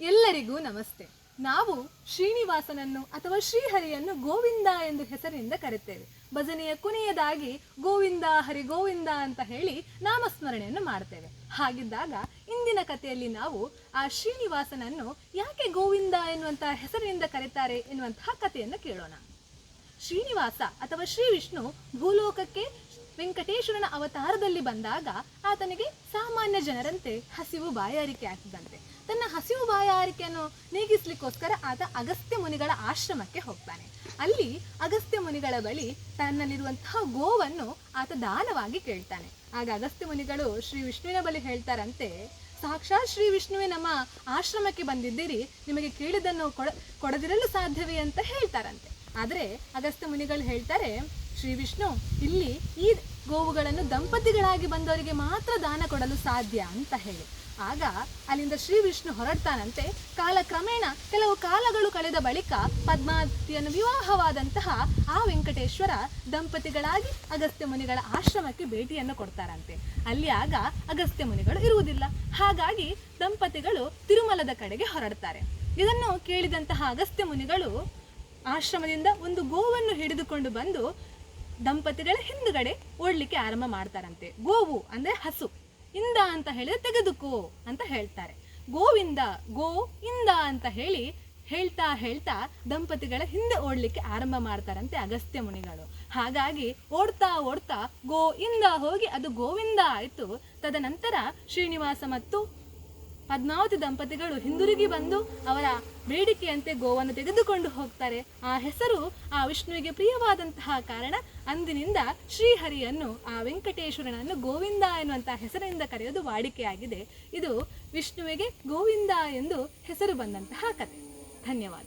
ಎಲ್ಲರಿಗೂ ನಮಸ್ತೆ. ನಾವು ಶ್ರೀನಿವಾಸನನ್ನು ಅಥವಾ ಶ್ರೀಹರಿಯನ್ನು ಗೋವಿಂದ ಎಂದು ಹೆಸರಿನಿಂದ ಕರೆತೇವೆ ಭಜನೆಯ ಕೊನೆಯದಾಗಿ ಗೋವಿಂದ, ಹರಿ ಗೋವಿಂದ ಅಂತ ಹೇಳಿ ನಾಮಸ್ಮರಣೆಯನ್ನು ಮಾಡ್ತೇವೆ. ಹಾಗಿದ್ದಾಗ ಇಂದಿನ ಕಥೆಯಲ್ಲಿ ನಾವು ಆ ಶ್ರೀನಿವಾಸನನ್ನು ಯಾಕೆ ಗೋವಿಂದ ಎನ್ನುವಂತಹ ಹೆಸರಿನಿಂದ ಕರೀತಾರೆ ಎನ್ನುವಂತಹ ಕಥೆಯನ್ನು ಕೇಳೋಣ. ಶ್ರೀನಿವಾಸ ಅಥವಾ ಶ್ರೀ ವಿಷ್ಣು ಭೂಲೋಕಕ್ಕೆ ವೆಂಕಟೇಶ್ವರನ ಅವತಾರದಲ್ಲಿ ಬಂದಾಗ ಆತನಿಗೆ ಸಾಮಾನ್ಯ ಜನರಂತೆ ಹಸಿವು ಬಾಯಾರಿಕೆ ಆಗ್ತದಂತೆ. ತನ್ನ ಹಸಿವು ಬಾಯಾರಿಕೆಯನ್ನು ನೀಗಿಸ್ಲಿಕ್ಕೋಸ್ಕರ ಆತ ಅಗಸ್ತ್ಯ ಮುನಿಗಳ ಆಶ್ರಮಕ್ಕೆ ಹೋಗ್ತಾನೆ. ಅಲ್ಲಿ ಅಗಸ್ತ್ಯ ಮುನಿಗಳ ಬಳಿ ತನ್ನಲ್ಲಿರುವಂತಹ ಗೋವನ್ನು ಆತ ದಾನವಾಗಿ ಕೇಳ್ತಾನೆ. ಆಗ ಅಗಸ್ತ್ಯ ಮುನಿಗಳು ಶ್ರೀ ವಿಷ್ಣುವಿನ ಬಳಿ ಹೇಳ್ತಾರಂತೆ, ಸಾಕ್ಷಾತ್ ಶ್ರೀ ವಿಷ್ಣುವೆ ನಮ್ಮ ಆಶ್ರಮಕ್ಕೆ ಬಂದಿದ್ದೀರಿ. ನಿಮಗೆ ಕೇಳಿದ್ದನ್ನು ಕೊಡ, ಕೊಡದಿರಲು ಸಾಧ್ಯವೇ ಅಂತ ಹೇಳ್ತಾರಂತೆ. ಆದರೆ ಅಗಸ್ತ್ಯ ಮುನಿಗಳು ಹೇಳ್ತಾರೆ, ಶ್ರೀ ವಿಷ್ಣು, ಇಲ್ಲಿ ಈ ಗೋವುಗಳನ್ನು ದಂಪತಿಗಳಾಗಿ ಬಂದವರಿಗೆ ಮಾತ್ರ ದಾನ ಕೊಡಲು ಸಾಧ್ಯ ಅಂತ ಹೇಳಿ. ಆಗ ಅಲ್ಲಿಂದ ಶ್ರೀ ವಿಷ್ಣು ಹೊರಡ್ತಾನಂತೆ. ಕಾಲಕ್ರಮೇಣ ಕೆಲವು ಕಾಲಗಳು ಕಳೆದ ಬಳಿಕ ಪದ್ಮಾವತಿಯನ್ನು ವಿವಾಹವಾದಂತಹ ಆ ವೆಂಕಟೇಶ್ವರ ದಂಪತಿಗಳಾಗಿ ಅಗಸ್ತ್ಯ ಮುನಿಗಳ ಆಶ್ರಮಕ್ಕೆ ಭೇಟಿಯನ್ನು ಕೊಡ್ತಾರಂತೆ. ಅಲ್ಲಿ ಆಗ ಅಗಸ್ತ್ಯ ಮುನಿಗಳು ಇರುವುದಿಲ್ಲ. ಹಾಗಾಗಿ ದಂಪತಿಗಳು ತಿರುಮಲದ ಕಡೆಗೆ ಹೊರಡ್ತಾರೆ. ಇದನ್ನು ಕೇಳಿದಂತಹ ಅಗಸ್ತ್ಯ ಮುನಿಗಳು ಆಶ್ರಮದಿಂದ ಒಂದು ಗೋವನ್ನು ಹಿಡಿದುಕೊಂಡು ಬಂದು ದಂಪತಿಗಳ ಹಿಂದುಗಡೆ ಓಡಲಿಕ್ಕೆ ಆರಂಭ ಮಾಡ್ತಾರಂತೆ. ಗೋವು ಅಂದ್ರೆ ಹಸು. ಇಂದ ಅಂತ ಹೇಳಿದ್ರೆ ತೆಗೆದುಕೋ ಅಂತ ಹೇಳ್ತಾರೆ. ಗೋವಿಂದ ಗೋ ಇಂದ ಅಂತ ಹೇಳಿ ಹೇಳ್ತಾ ಹೇಳ್ತಾ ದಂಪತಿಗಳ ಹಿಂದೆ ಓಡ್ಲಿಕ್ಕೆ ಆರಂಭ ಮಾಡ್ತಾರಂತೆ ಅಗಸ್ತ್ಯ ಮುನಿಗಳು. ಹಾಗಾಗಿ ಓಡ್ತಾ ಓಡ್ತಾ ಗೋ ಇಂದ ಹೋಗಿ ಅದು ಗೋವಿಂದ ಆಯ್ತು. ತದನಂತರ ಶ್ರೀನಿವಾಸ ಮತ್ತು ಪದ್ಮಾವತಿ ದಂಪತಿಗಳು ಹಿಂದಿರುಗಿ ಬಂದು ಅವರ ಬೇಡಿಕೆಯಂತೆ ಗೋವನ್ನು ತೆಗೆದುಕೊಂಡು ಹೋಗ್ತಾರೆ. ಆ ಹೆಸರು ಆ ವಿಷ್ಣುವಿಗೆ ಪ್ರಿಯವಾದಂತಹ ಕಾರಣ ಅಂದಿನಿಂದ ಶ್ರೀಹರಿಯನ್ನು, ಆ ವೆಂಕಟೇಶ್ವರನನ್ನು ಗೋವಿಂದ ಎನ್ನುವಂತಹ ಹೆಸರಿನಿಂದ ಕರೆಯೋದು ವಾಡಿಕೆಯಾಗಿದೆ. ಇದು ವಿಷ್ಣುವಿಗೆ ಗೋವಿಂದ ಎಂದು ಹೆಸರು ಬಂದಂತಹ ಕಥೆ ಧನ್ಯವಾದ.